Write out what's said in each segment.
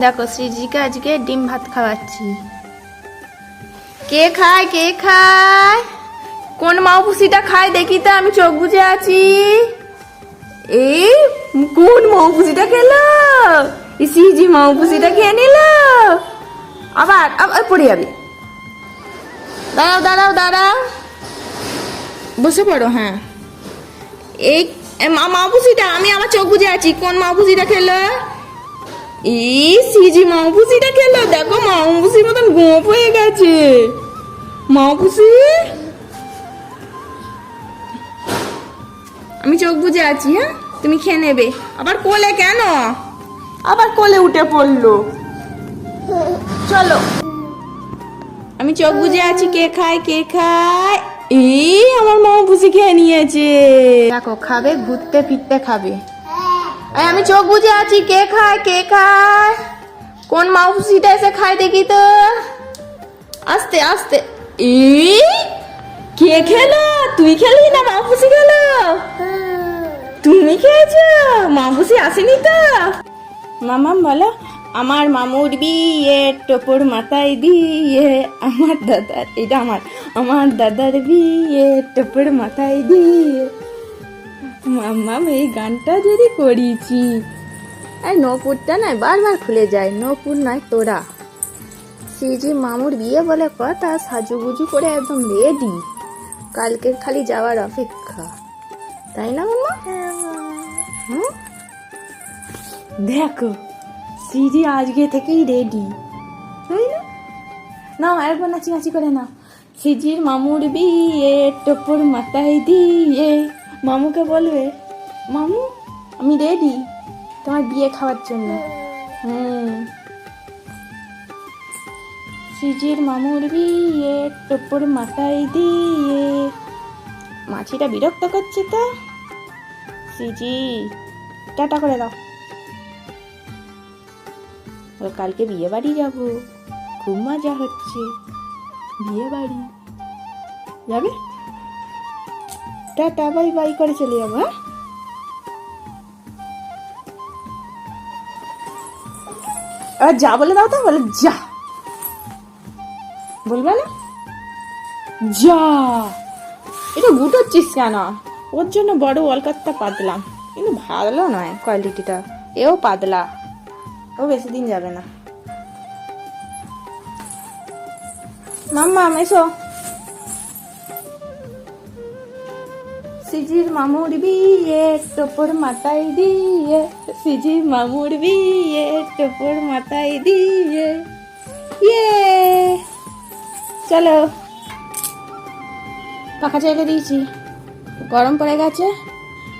দেখো শ্রীজিকে আজকে ডিম ভাত খাওয়াচ্ছি। কে খায় কে খায়? কোন মাউপুসিটা খায় দেখি তো, আমি চোখ বুজে আছি। এই, কোন মাউপুসিটা খেলো? এই সিজি মাউপুসিটা খেয়ে নিল। আবার আবার পড়ে যাবে। দাঁড়াও দাঁড়াও দাঁড়াও। বসে পড়ো হ্যাঁ। এই, মা- মাউপুসিটা আমি আমার চোখ বুজে আছি। কোন মাউপুসিটা খেলো? এই সিজি মাউপুসিটা খেলো। দেখো মাউপুসির মতন গোপ হয়ে গেছে। মাউপুসি আমি চোখ বুজে আছি হ্যাঁ? তুমি খেয়ে নেবে। আবার কোলে কেন? আবার কোলে উঠে পড়ল। চলো। আমি চোখ বুজে আছি, কে খায় কে খায়? এই, আমার মাউপুসি খেয়ে নিয়েছে। দেখো, খাবে, ঘুরতে, ফিরতে খাবে। আমি চোখ বুজে আছি। কে খায় কে খায়? কোন মাউসিটা এসে খায় দেখি তো। আস্তে আস্তে। এই, কে খেলো? তুই খেলি না, মাউসি খেলো? তুমি খেয়েছো? মাউসি আসেনি তো? মামাম বলো, আমার মামুর বিয়ে, টোপর মাথায় দিয়ে আমার দাদার, এটা আমার আমার দাদার বিয়ে, টোপর মাথায় দিয়ে মাম্মাম এই গানটা যদি করিছি আর নপুরটা নয় বারবার খুলে যায় নপুর নয় তোরা। সিজি মামুর বিয়ে বলে কথা সাজুগুজু করে একদম রেডি কালকে খালি যাওয়ার অপেক্ষা। তাই না মাম্মা হুম? দেখো সিজি আজকে থেকেই রেডি তাই না? না একবার নাচি নাচি করে না সিজির মামুর বিয়ে টোপর মাথায় দিয়ে। মামুকে বলবে, মামু, আমি রেডি তোমার বিয়ে খাওয়ার জন্য। হুম। সিজির মামুর বিয়ে টোপর মাথায় দিয়ে। মাছিটা বিরক্ত করছে তো। সিজি, টাটা করে দাও। কালকে বিয়ে বাড়ি যাব। খুব মজা হচ্ছে। বিয়ে বাড়ি যাবে? টাটা, বাই বাই করে চলে যাব হ্যাঁ? যা বলে দাও তো, বলে যা। বলবে না? যা। এটা গুটোচ্ছিস কেন? ওর জন্য বড় ওয়ালকাতটা পাতলাম। কিন্তু ভালো নয় কোয়ালিটিটা এও পাতলা। ও বেশি দিন যাবে না। মাম্মা, এসো। সিজির মামুর বিয়ে টোপর মাথায় দিয়ে সিজির মামুর বিয়ে টোপর মাথায় দিয়ে ইয়ে চলো পাখা চাইলে দিয়েছি। গরম পড়ে গেছে।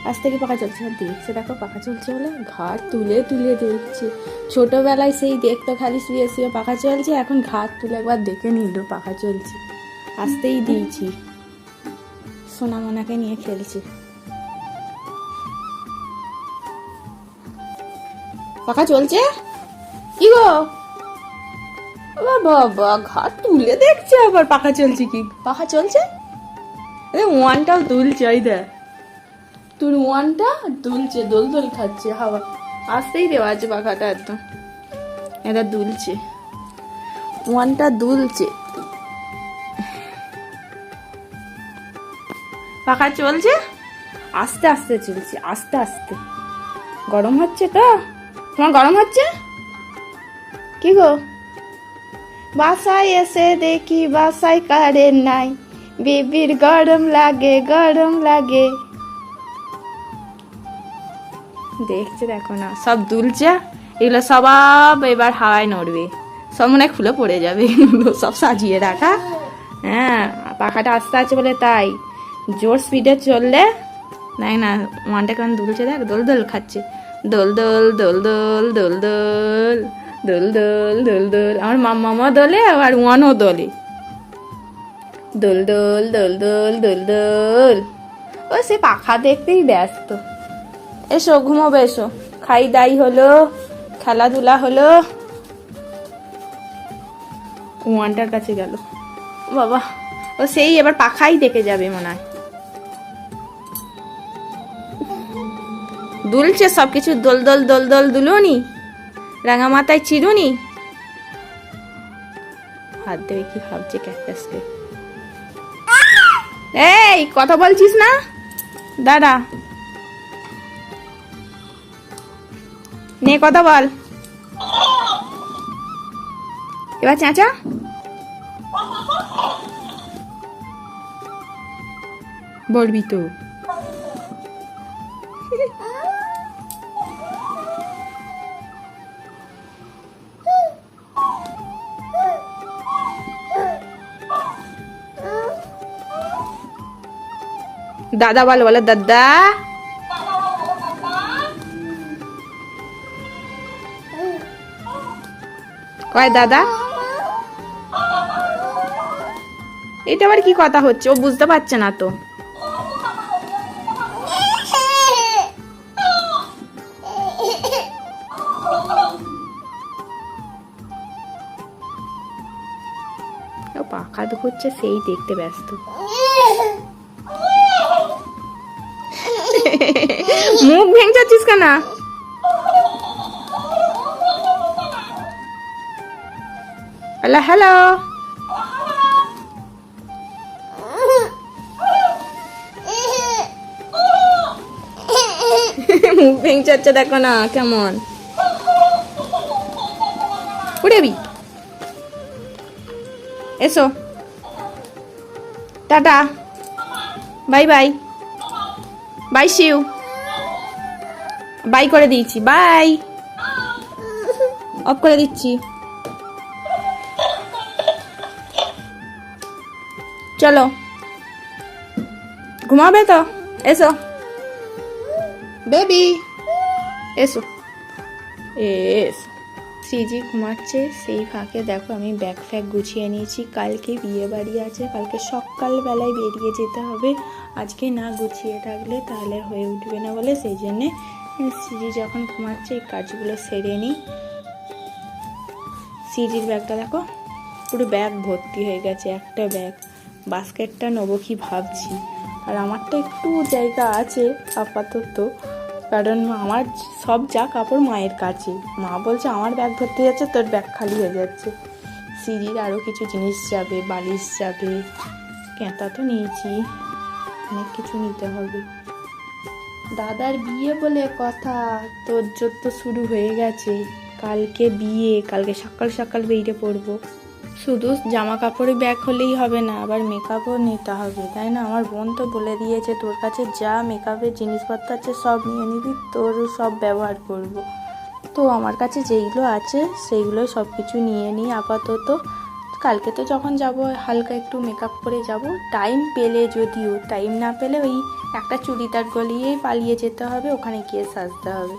আজ থেকে পাখা চলছে। আর দেখছে দেখো, পাখা চলছে বলে ঘাট তুলে তুলে দেখছে ছোটবেলায় সেই দেখতো খালি শুয়ে শুয়ে পাখা চলছে, এখন ঘাট তুলে একবার দেখে নিল পাখা চলছে। আসতেই দিয়েছি। সোনামোনাকে নিয়ে খেলছে। পাখা চলছে? কি গো? বাবা ঘাট তুলে দেখছে আবার পাখা চলছে কি? পাখা চলছে? আরে ওয়ানটাও দুলছে, ওই দেখ। তোর ওয়ানটা দুলছে, দোল দোল খাচ্ছে, হাওয়া। আসতেই দেওয়া আছে পাখাটা একদম। এটা দুলছে। ওয়ানটা দুলছে। পাখা চলছে? আস্তে আস্তে চলছে, আস্তে আস্তে। গরম হচ্ছে তো? তোমার গরম হচ্ছে? কি গো? বাসায় এসে দেখি বাসায় কারেন্ট নাই। বিবির গরম লাগে গরম লাগে। দেখছে দেখো না, সব দুলছে। এগুলো সব এবার হাওয়ায় নড়বে। সব মনে খুলে পড়ে যাবে। এগুলো সব সাজিয়ে রাখা। হ্যাঁ পাখাটা আস্তে আছে বলে তাই। জোর স্পিডে চললে, নাই না ওয়ানটা কেমন দুলছে দেখ, দোল দোল খাচ্ছে। দোল দোল দোল দোল দোল দোল দোল দোল দোল দোল। আমার মামা দোলে আবার ওয়ানও দোলে। দোল দোল দোল দোল দোল দোল। ও, সে পাখা দেখতেই ব্যস্ত। এসো, ঘুমোবে, এসো। খাই দাই হলো, খেলাধুলা হলো। ওয়ানটার কাছে গেল। বাবা, ও সেই এবার পাখাই দেখে যাবে মনে হয়। দুলছে সব কিছু দোল দোল দোল দোল দুলুনি রাঙা মাথায় চিরুনি। হাত দেবে কি ভাবছে ক্যাকটাসকে। এই, কথা বলছিস না? দাদা। নে, কথা বল। এবার চাচা। বলবি তো। দাদা বল, বলে দাদা। কয় দাদা? এটা আবার কি কথা হচ্ছে? ও বুঝতে পারছে না তো। পাখা হচ্ছে সেই দেখতে ব্যস্ত। মুখ ভেঙচাচ্ছিস কেন? Hello hello. মুখ ভেঙচাচ্ছে দেখো না, কেমন? উড়েবি এসো। টাটা। Bye bye. বাই শিউ বাই করে দিয়েছি বাই অফ করে দিচ্ছি চলো ঘুমাবে তো এসো বেবি এসো এসো সিজি ঘুমাচ্ছে, সেই ফাঁকে দেখো আমি ব্যাগ ফ্যাগ গুছিয়ে নিয়েছি। কালকে বিয়ে বাড়ি আছে, কালকে সকালবেলায় বেরিয়ে যেতে হবে। আজকে না গুছিয়ে থাকলে তাহলে হয়ে উঠবে না বলে সেই জন্যে সিজি যখন ঘুমাচ্ছে এই কাজগুলো সেরে নিই। সিজির ব্যাগটা দেখো, পুরো ব্যাগ ভর্তি হয়ে গেছে, একটা ব্যাগ। বাস্কেটটা নেব কি ভাবছি। আর আমারটা একটু জায়গা আছে আপাতত। কারণ আমার সব যা কাপড় মায়ের কাছে। মা বলছে, আমার ব্যাগ ভর্তি যাচ্ছে, তোর ব্যাগ খালি হয়ে যাচ্ছে। সিঁড়ির আরও কিছু জিনিস যাবে, বালিশ যাবে কেঁতা তো নিয়েছি, অনেক কিছু নিতে হবে। দাদার বিয়ে বলে কথা, তোর তো শুরু হয়ে গেছে। কালকে বিয়ে, কালকে সকাল সকাল বেরিয়ে পড়ব। শুধু জামা কাপড়ে ব্যাগ হলেই হবে না, আবার মেকআপও নিতে হবে, তাই না? আমার বোন তো বলে দিয়েছে, তোর কাছে যা মেকআপের জিনিসপত্র আছে সব নিয়ে নিবি, তোর সব ব্যবহার করব। তো আমার কাছে যেইগুলো আছে সেইগুলো সব কিছু নিয়ে নিই আপাতত। কালকে তো যখন যাব, হালকা একটু মেকআপ করে যাব টাইম পেলে যদিও টাইম না পেলে ওই একটা চুড়িদার গলিয়েই পালিয়ে যেতে হবে, ওখানে গিয়ে সাজতে হবে।